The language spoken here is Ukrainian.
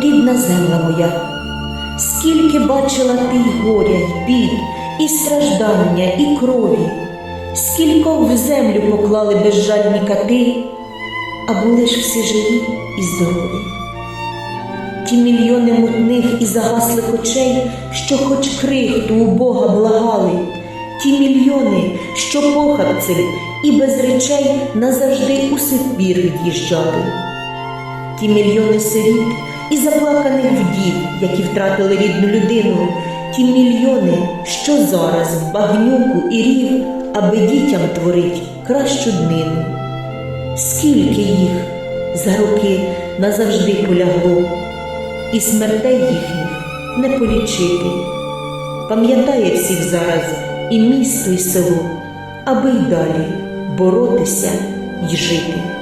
рідна земля моя, скільки бачила ти й горя, й бід, і страждання, і крові, скількох в землю поклали безжальні кати, а були ж всі живі і здорові. Ті мільйони мутних і загаслих очей, що хоч крихту у Бога благали, ті мільйони, що похабцем і без речей назавжди у Сибір від'їжджали, ті мільйони сиріт і заплаканих вдів, які втратили рідну людину, ті мільйони, що зараз в багнюку і рів, аби дітям творить кращу днину. Скільки їх за роки назавжди полягло, і смертей їхніх не полічити. Пам'ятає всіх зараз і місто, і село, аби й далі боротися й жити.